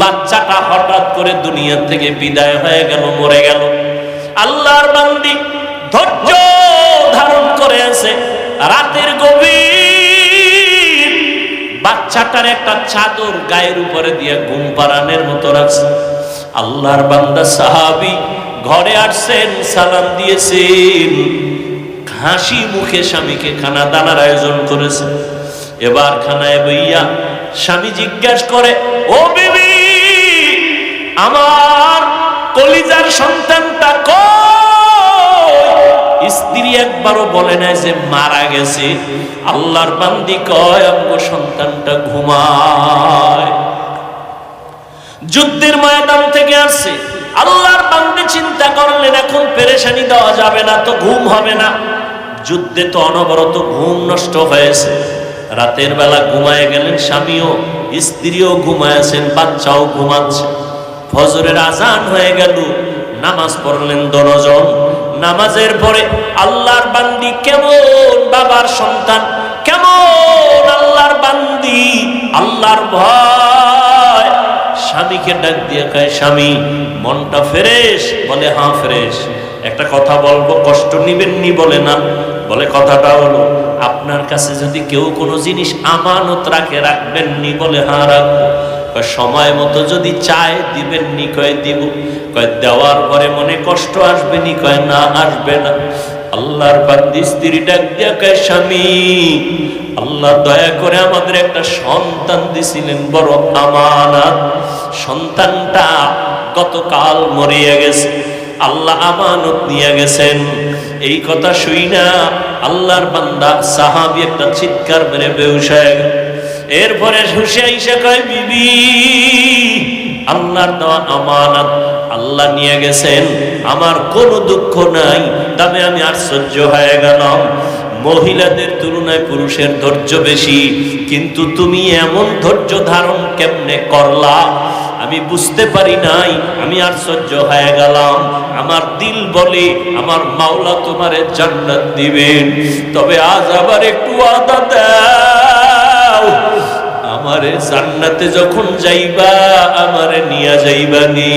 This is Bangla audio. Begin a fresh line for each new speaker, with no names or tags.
বাচ্চাটা হঠাৎ করে দুনিয়া থেকে বিদায় হয়ে গেল, মরে গেল। আল্লাহর বান্দি ধৈর্য ধারণ করে আছে। রাতের গভীর বাচ্চাটার একটা চাদর গায়ের উপরে দিয়ে ঘুম পাড়ানোর মতো রাখছে। আল্লাহর বান্দা সাহাবি ঘরে আসছেন, সালাম দিয়েছেন। হাসি মুখে স্বামীকে খানা দানার আয়োজন করেছে। এবার খানায় বইয়া স্বামী জিজ্ঞাসা করে, ও বিবি আমার কলিজার সন্তানটা স্ত্রী একবারও বলে নাই যে মারা গেছে। আল্লাহর বান্দি কয় অঙ্গ সন্তানটা ঘুমায়। যুদ্ধের ময়দান থেকে আসছে। আল্লাহর বান্দি চিন্তা করলেন, এখন পেরেশানি দেওয়া যাবে না, তো ঘুম হবে না। যুদ্ধে তো অনবরত ঘুম নষ্ট হয়েছে। রাতের বেলা ঘুমায় গেলেন স্বামীও, স্ত্রীও ঘুমায়াছেন বাচ্চাও ঘুমাচ্ছে। ফজরের আজান হয়ে গেল, নামাজ পড়লেন দনজন নামাজের পরে আল্লাহর বান্দি কেমন, বাবার সন্তান কেমন, আল্লাহর বান্দি, আল্লাহর ভয়। স্বামীকে ডাক দিয়ে কয়, স্বামী, মনটা ফ্রেশ? বলে হ্যাঁ ফ্রেশ। একটা কথা বলব, কষ্ট নিবেন নি বলে না। বলে, কথাটা হলো, আপনার কাছে যদি কেউ কোনো জিনিস আমানত রাখে রাখবেন নি বলে হ্যাঁ রাখব। সময় মতো যদি চায় দিবেন নি। কয়, দিব। কয়, দেওয়ার পরে মনে কষ্ট আসবে নি? কয়, না, আসবে না। আল্লাহর বান্দি স্ত্রী ডাক দিয়া কয়, স্বামী, আল্লাহ দয়া করে আমাদের একটা সন্তান দিছিলেন, বড় আমানত। সন্তানটা গতকাল মরিয়া গেছে, আল্লাহ আমানত নিয়ে গেছেন। এই কথা শুই না আল্লাহর বান্দা সাহাবি একটা চিৎকার মেরে বেউস গেল। এরপরে বিবি, আল্লাহর দেওয়া আমানত আল্লাহ নিয়ে গেছেন। আমার কোনো দুঃখ নাই, তবে আমি আশ্চর্য হয়ে গেলাম। মহিলাদের তুলনায় পুরুষের ধৈর্য বেশি, কিন্তু তুমি এমন ধৈর্য ধারণ কেমনে করলা? আমি বুঝতে পারি নাই, আমি আশ্চর্য হয়ে গেলাম। আমার দিল বলে আমার মাওলা তোমারে জান্নাত দিবেন। তবে আজ আবার একটু আদা দাও আমারে জান্নাতে যখন যাইবা আমারে নিয়া যাইবা নি